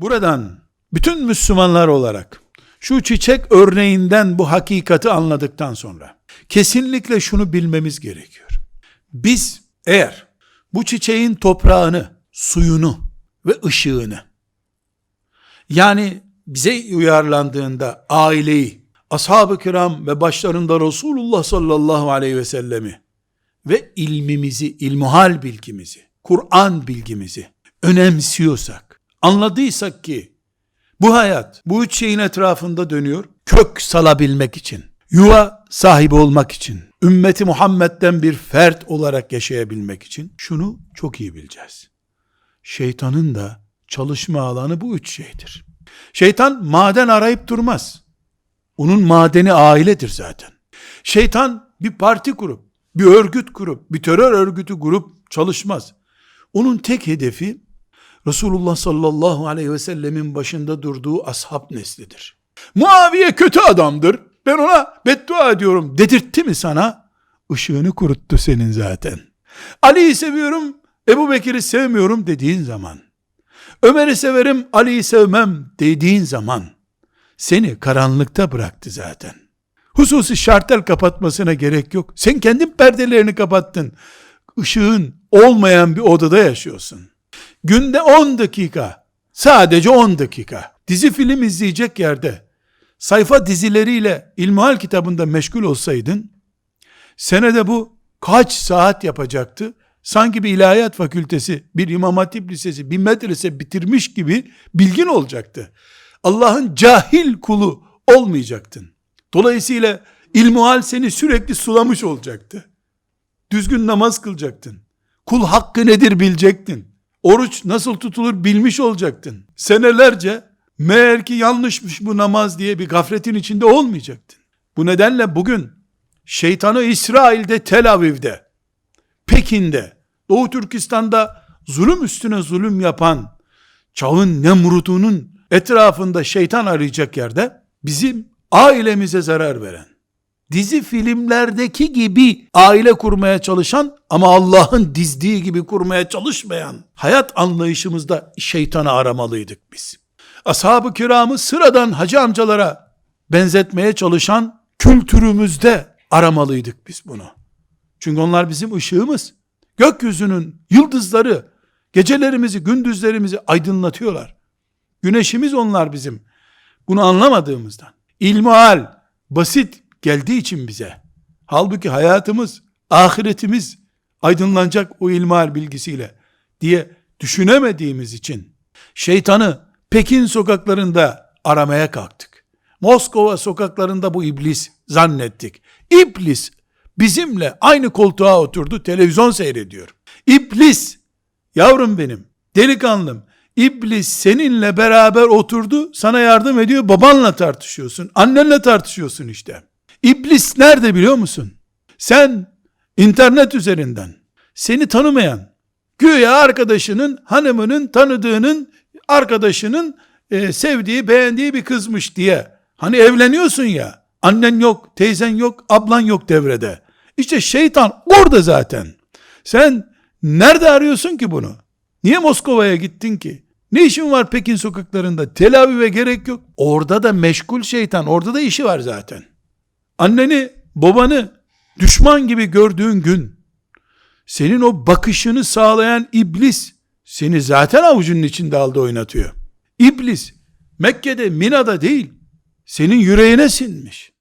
Buradan bütün Müslümanlar olarak şu çiçek örneğinden bu hakikati anladıktan sonra kesinlikle şunu bilmemiz gerekiyor. Biz eğer bu çiçeğin toprağını, suyunu ve ışığını yani bize uyarlandığında aileyi, ashab-ı kiram ve başlarında Resulullah sallallahu aleyhi ve sellemi ve ilmimizi, ilmuhal bilgimizi, Kur'an bilgimizi önemsiyorsak, anladıysak ki bu hayat bu üç şeyin etrafında dönüyor, kök salabilmek için, yuva sahibi olmak için, ümmeti Muhammed'den bir fert olarak yaşayabilmek için şunu çok iyi bileceğiz. Şeytanın da çalışma alanı bu üç şeydir. Şeytan maden arayıp durmaz. Onun madeni ailedir zaten. Şeytan bir parti kurup, bir örgüt kurup, bir terör örgütü kurup çalışmaz. Onun tek hedefi Resulullah sallallahu aleyhi ve sellemin başında durduğu ashab neslidir. Muaviye kötü adamdır. Ben ona beddua ediyorum dedirtti mi sana? Işığını kuruttu senin zaten. Ali'yi seviyorum, Ebu Bekir'i sevmiyorum dediğin zaman, Ömer'i severim, Ali'yi sevmem dediğin zaman, seni karanlıkta bıraktı zaten. Hususi şartel kapatmasına gerek yok. Sen kendin perdelerini kapattın. Işığın olmayan bir odada yaşıyorsun. Günde 10 dakika, sadece 10 dakika dizi film izleyecek yerde sayfa dizileriyle ilmihal kitabında meşgul olsaydın, senede bu kaç saat yapacaktı? Sanki bir ilahiyat fakültesi, bir imam hatip lisesi, bir medrese bitirmiş gibi bilgin olacaktı. Allah'ın cahil kulu olmayacaktın. Dolayısıyla ilmuhal seni sürekli sulamış olacaktı. Düzgün namaz kılacaktın. Kul hakkı nedir bilecektin. Oruç nasıl tutulur bilmiş olacaktın. Senelerce meğer ki yanlışmış bu namaz diye bir gafletin içinde olmayacaktın. Bu nedenle bugün şeytanı İsrail'de, Tel Aviv'de, Pekin'de, Doğu Türkistan'da zulüm üstüne zulüm yapan çağın Nemrut'unun etrafında şeytan arayacak yerde bizim ailemize zarar veren, dizi filmlerdeki gibi aile kurmaya çalışan ama Allah'ın dizdiği gibi kurmaya çalışmayan hayat anlayışımızda şeytanı aramalıydık biz. Ashab-ı kiramı sıradan hacı amcalara benzetmeye çalışan kültürümüzde aramalıydık biz bunu. Çünkü onlar bizim ışığımız. Gökyüzünün yıldızları gecelerimizi, gündüzlerimizi aydınlatıyorlar. Güneşimiz onlar bizim. Bunu anlamadığımızdan. İlmihal basit geldiği için bize. Halbuki hayatımız, ahiretimiz aydınlanacak o ilmihal bilgisiyle diye düşünemediğimiz için şeytanı Pekin sokaklarında aramaya kalktık. Moskova sokaklarında bu iblis zannettik. İblis bizimle aynı koltuğa oturdu televizyon seyrediyor. İblis yavrum benim delikanlım İblis seninle beraber oturdu sana yardım ediyor babanla tartışıyorsun annenle tartışıyorsun işte. İblis nerede biliyor musun? Sen internet üzerinden seni tanımayan güya arkadaşının hanımının tanıdığının arkadaşının e, sevdiği beğendiği bir kızmış diye. Hani evleniyorsun ya annen yok teyzen yok ablan yok devrede. İşte şeytan orada zaten. Sen nerede arıyorsun ki bunu? Niye Moskova'ya gittin ki? Ne işin var Pekin sokaklarında? Tel Aviv'e gerek yok. Orada da meşgul şeytan orada da işi var zaten anneni babanı düşman gibi gördüğün gün senin o bakışını sağlayan iblis seni zaten avucunun içinde aldı oynatıyor. İblis Mekke'de Mina'da değil senin yüreğine sinmiş.